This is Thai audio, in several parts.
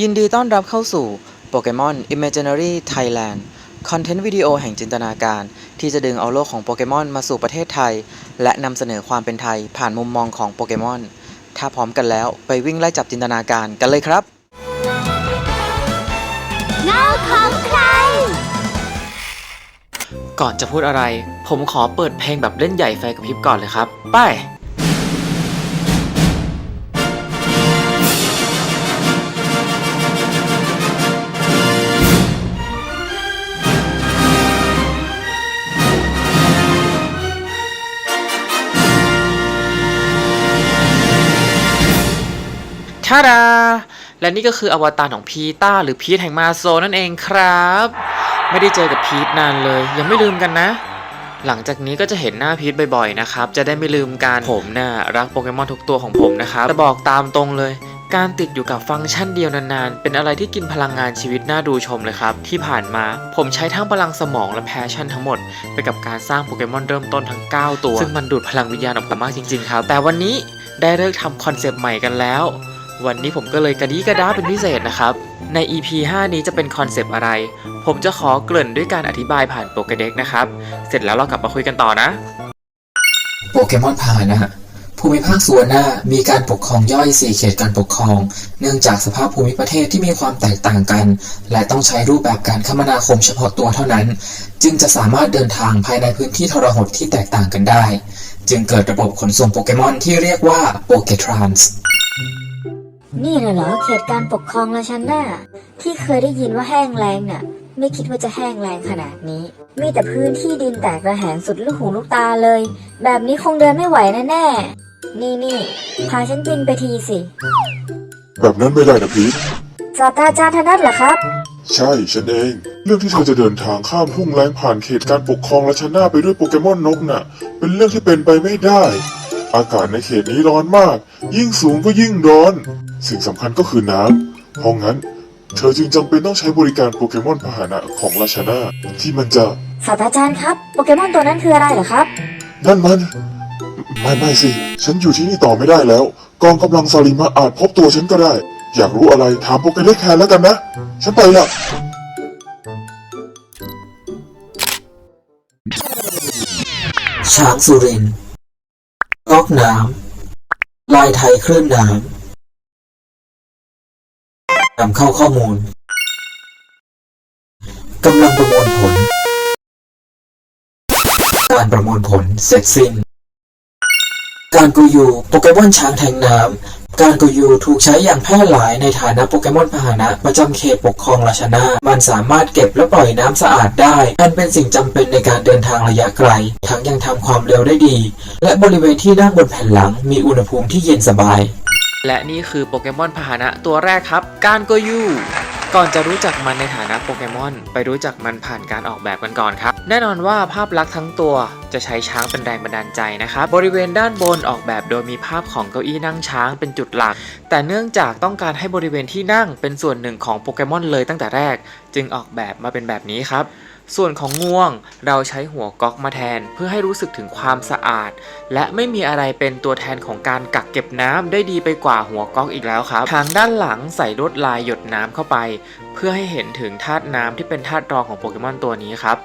ยินดีต้อนรับเข้าสู่ Pokemon Imaginary Thailand คอนเทนต์วิดีโอแห่งจินตนาการ ที่จะดึงเอาโลกของโปเกมอนมาสู่ประเทศไทย และนำเสนอความเป็นไทยผ่านมุมมองของโปเกมอน ถ้าพร้อมกันแล้วไปวิ่งไล่จับจินตนาการกันเลยครับเงาของใคร ก่อนจะพูดอะไร ผมขอเปิดเพลงแบบเล่นใหญ่ไฟกับพริบก่อนเลยครับ ไป ทาดา และนี่ก็คืออวตารของพีต้าหรือพีทแห่งมาโซนั่นเองครับ ไม่ได้เจอกับพีทนานเลย ยังไม่ลืมกันนะ หลังจากนี้ก็จะเห็นหน้าพีทบ่อยๆนะครับ จะได้ไม่ลืมกันผมน่ะรักโปเกมอนทุกตัวของผมนะครับแต่บอกตามตรงเลยการติดอยู่กับฟังก์ชันเดียวนานๆ เป็นอะไรที่กินพลังงานชีวิตน่าดูชมเลยครับ ที่ผ่านมาผมใช้ทั้งพลังสมองและแพชชั่นทั้งหมด ไปกับการสร้างโปเกมอนเริ่มต้นทั้ง 9 ตัว ซึ่งมันดูดพลังวิญญาณออกมามากจริงๆครับ แต่วันนี้ได้เลิกทำคอนเซปต์ใหม่กันแล้ว วันนี้ผมก็เลยกระดีกระดาเป็นพิเศษนะครับ ใน EP 5 นี้จะเป็นคอนเซปต์อะไร ผมจะขอเกริ่นด้วยการอธิบายผ่านโปเกเด็กนะครับ เสร็จแล้วเรากลับมาคุยกันต่อนะ โปเกมอนพานะ ภูมิภาคส่วนหน้ามีการปกครองย่อย 4 เขตการปกครอง เนื่องจากสภาพภูมิประเทศที่มีความแตกต่างกัน และต้องใช้รูปแบบการคมนาคมเฉพาะตัวเท่านั้น จึงจะสามารถเดินทางภายในพื้นที่ทรหดที่แตกต่างกันได้ จึงเกิดระบบขนส่งโปเกมอนที่เรียกว่าโปเกทรานส์ นี่น่ะเหรอเขตการปกครองราชันน่ะที่เคยได้ยินว่าแห้งแล้งน่ะ ไม่คิดว่าจะแห้งแล้งขนาดนี้ มีแต่พื้นที่ดินแตกระแหงสุดลูกหูลูกตาเลย แบบนี้คงเดินไม่ไหวแน่แน่ๆนี่นี่พาฉันบินไปทีสิ แบบนั้นไม่ได้นะพีทศาสตราจารย์ธนัทเหรอครับ ใช่ฉันเอง เรื่องที่เธอจะเดินทางข้ามทุ่งแรงผ่านเขตการปกครองและชนะไปด้วยโปเกมอนนกน่ะ เป็นเรื่องที่เป็นไปไม่ได้ อากาศในเขตนี้ร้อนมาก ยิ่งสูงก็ยิ่งร้อน สิ่งสำคัญก็คือน้ำเพราะงั้น เธอจึงจำเป็นต้องใช้บริการโปเกมอนพาหนะของราชนาที่มันจะศาสตราจารย์ครับ โปเกมอนตัวนั้นคืออะไรเหรอครับ นั่นมัน ไม่ไม่สิ ฉันอยู่ที่นี่ต่อไม่ได้แล้ว กองกำลังซาลิมะอาจพบตัวฉันก็ได้ อยากรู้อะไรถามโปเกเล็กแทนแล้วกันนะ ฉันไปละช้างสุริน ลอกน้ำลายไทยคลื่นน้ำนำเข้าข้อมูลกำลังประมวลผล การประมวลผลเสร็จสิ้น การกูยูโปเกมอนช้างแทงน้ำ การกูยูถูกใช้อย่างแพร่หลายในฐานะโปเกมอนพาหนะประจำเขตปกครองราชนามันสามารถเก็บและปล่อยน้ำสะอาดได้อันเป็นสิ่งจำเป็นในการเดินทางระยะไกล ทั้งยังทำความเร็วได้ดี และบริเวณที่นั่งบนแผ่นหลัง มีอุณหภูมิที่เย็นสบาย และนี่คือโปเกมอนพาหนะตัวแรกครับ การโกยูก่อนจะรู้จักมันในฐานะโปเกมอน ไปรู้จักมันผ่านการออกแบบกันก่อนครับ แน่นอนว่าภาพลักษณ์ทั้งตัวจะใช้ช้างเป็นแรงบันดาลใจนะครับ บริเวณด้านบนออกแบบโดยมีภาพของเก้าอี้นั่งช้างเป็นจุดหลัก แต่เนื่องจากต้องการให้บริเวณที่นั่งเป็นส่วนหนึ่งของโปเกมอนเลยตั้งแต่แรก จึงออกแบบมาเป็นแบบนี้ครับ ส่วนของง่วงเราใช้หัวก๊อกมาแทน เพื่อให้รู้สึกถึงความสะอาด และไม่มีอะไรเป็นตัวแทนของการกักเก็บน้ำได้ดีไปกว่าหัวก๊อกอีกแล้วครับ ทางด้านหลังใส่ลวดลายหยดน้ำเข้าไปเพื่อให้เห็นถึงธาตุน้ำที่เป็นธาตุรองของโปเกมอนตัวนี้ครับ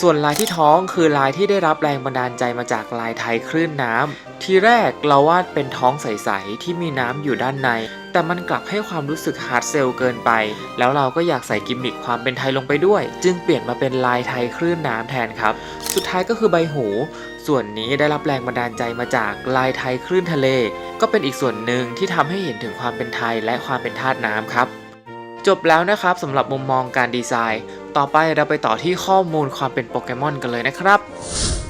ส่วนลายที่ท้องคือลายที่ได้รับแรงบันดาลใจมาจากลายไทยคลื่นน้ำทีแรกเราวาดเป็นท้องใส ๆ ที่มีน้ำอยู่ด้านใน แต่มันกลับให้ความรู้สึกฮาร์ดเซลเกินไป แล้วเราก็อยากใส่กิมมิคความเป็นไทยลงไปด้วย จึงเปลี่ยนมาเป็นลายไทยคลื่นน้ำแทนครับ สุดท้ายก็คือใบหูส่วนนี้ได้รับแรงบันดาลใจมาจากลายไทยคลื่นทะเล ก็เป็นอีกส่วนหนึ่งที่ทำให้เห็นถึงความเป็นไทยและความเป็นธาตุน้ำครับ จบแล้วนะครับสำหรับมุมมองการดีไซน์ ต่อไปเราไปต่อที่ข้อมูลความเป็นโปเกมอนกันเลยนะครับ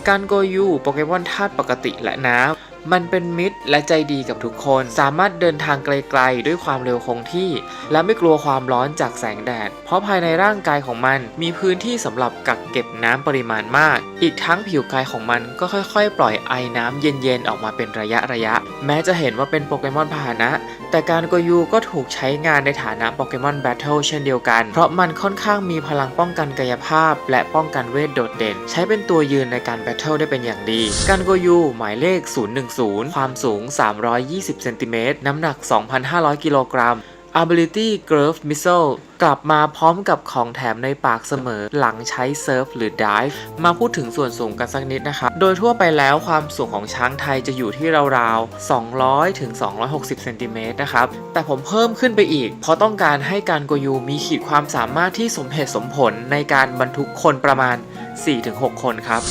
การโกยูโปเกมอนธาตุปกติและน้ำมันเป็นมิตรและใจดีกับทุกคน สามารถเดินทางไกลๆ ด้วยความเร็วคงที่ และไม่กลัวความร้อนจากแสงแดด เพราะภายในร่างกายของมันมีพื้นที่สำหรับกักเก็บน้ำปริมาณมาก อีกทั้งผิวกายของมันก็ค่อยๆ ปล่อยไอน้ำเย็นๆ ออกมาเป็นระยะระยะแม้จะเห็นว่าเป็นโปเกมอนพาหนะ แต่การโกยูก็ถูกใช้งานในฐานะโปเกมอนแบทเทิลเช่นเดียวกัน เพราะมันค่อนข้างมีพลังป้องกันกายภาพ และป้องกันเวทโดดเด่น ใช้เป็นตัวยืนในการแบทเทิลได้เป็นอย่างดี การโกยูหมายเลข 010 ความสูง 320 เซนติเมตร น้ำหนัก 2,500 กิโลกรัม Ability Growth Missile กลับมาพร้อมกับของแถมในปากเสมอหลังใช้ Surf หรือ Dive มาพูดถึงส่วนสูงกันสักนิดนะครับ โดยทั่วไปแล้วความสูงของช้างไทยจะอยู่ที่ราวๆ 200ถึง260เซนติเมตรนะครับ แต่ผมเพิ่มขึ้นไปอีก เพราะต้องการให้การโกยูมีขีดความสามารถที่สมเหตุสมผลในการบรรทุกคนประมาณ 4-6 คนครับ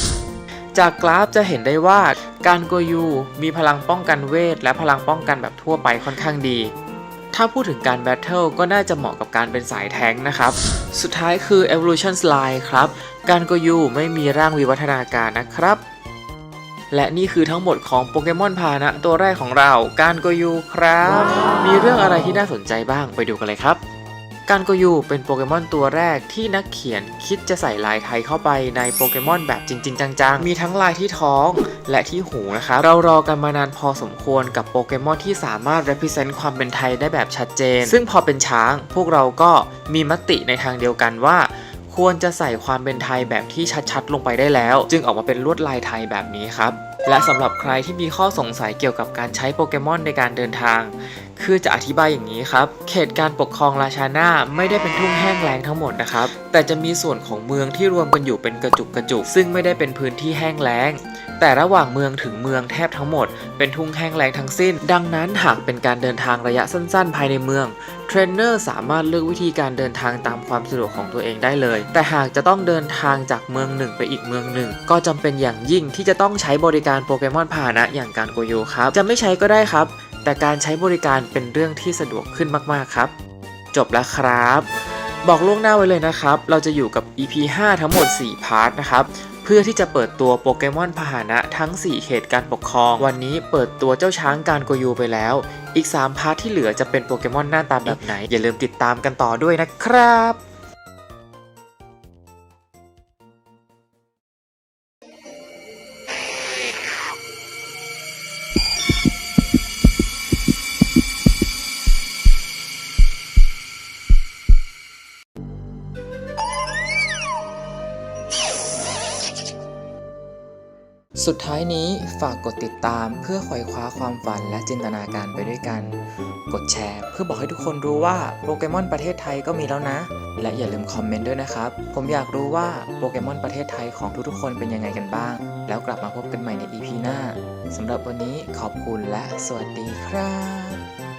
จากกราฟจะเห็นได้ว่าการโกยูมีพลังป้องกันเวท และพลังป้องกันแบบทั่วไปค่อนข้างดี ถ้าพูดถึงการแบทเทิลก็น่าจะเหมาะกับการเป็นสายแท้งนะครับ สุดท้ายคือ Evolution Slide ครับ การโกยูไม่มีร่างวิวัฒนาการนะครับ และนี่คือทั้งหมดของโปเกมอนพานะตัวแรกของเรา การโกยูครับ มีเรื่องอะไรที่น่าสนใจบ้างไปดูกันเลยครับ การโกยูเป็นโปเกมอนตัวแรกที่นักเขียนคิดจะใส่ลายไทยเข้าไปในโปเกมอนแบบจริง ๆ จัง ๆ มีทั้งลายที่ท้องและที่หูนะครับ เรารอกันมานานพอสมควรกับโปเกมอนที่สามารถ represent ความเป็นไทยได้แบบชัดเจน ซึ่งพอเป็นช้าง พวกเราก็มีมติในทางเดียวกันว่าควรจะใส่ความเป็นไทยแบบที่ชัดๆ ลงไปได้แล้ว จึงออกมาเป็นลวดลายไทยแบบนี้ครับ และสำหรับใครที่มีข้อสงสัยเกี่ยวกับการใช้โปเกมอนในการเดินทาง คือจะอธิบายอย่างนี้ครับ เขตการปกครองราชาหน้าไม่ได้เป็นทุ่งแห้งแล้งทั้งหมดนะครับ แต่จะมีส่วนของเมืองที่รวมกันอยู่เป็นกระจุกกระจุก ซึ่งไม่ได้เป็นพื้นที่แห้งแล้ง แต่ระหว่างเมืองถึงเมืองแทบทั้งหมด เป็นทุ่งแห้งแล้งทั้งสิ้น ดังนั้นหากเป็นการเดินทางระยะสั้น ๆ ภายในเมืองเทรนเนอร์สามารถเลือกวิธีการเดินทางตามความสะดวกของตัวเองได้เลย แต่หากจะต้องเดินทางจากเมืองหนึ่งไปอีกเมืองหนึ่ง ก็จำเป็นอย่างยิ่งที่จะต้องใช้บริการโปเกมอนพาหนะอย่างการโกโยครับ จะไม่ใช้ก็ได้ครับ แต่การใช้บริการเป็นเรื่องที่สะดวกขึ้นมากๆครับ จบแล้วครับ บอกล่วงหน้าไว้เลยนะครับ เราจะอยู่กับ EP 5 ทั้งหมด 4 พาร์ทนะครับเพื่อที่จะเปิดตัวโปเกมอนพาหนะทั้ง 4 เขตการปกครอง วันนี้เปิดตัวเจ้าช้างการโกยูไปแล้ว อีก 3 พาร์ทที่เหลือจะเป็นโปเกมอนหน้าตาแบบไหน อย่าลืมติดตามกันต่อด้วยนะครับ สุดท้ายนี้ฝากกดติดตามเพื่อคอยคว้าความฝันและจินตนาการไปด้วยกัน กดแชร์เพื่อบอกให้ทุกคนรู้ว่าโปเกมอนประเทศไทยก็มีแล้วนะ และอย่าลืมคอมเมนต์ด้วยนะครับ ผมอยากรู้ว่าโปเกมอนประเทศไทยของทุกๆคนเป็นยังไงกันบ้าง แล้วกลับมาพบกันใหม่ใน EP หน้าสำหรับวันนี้ขอบคุณและสวัสดีครับ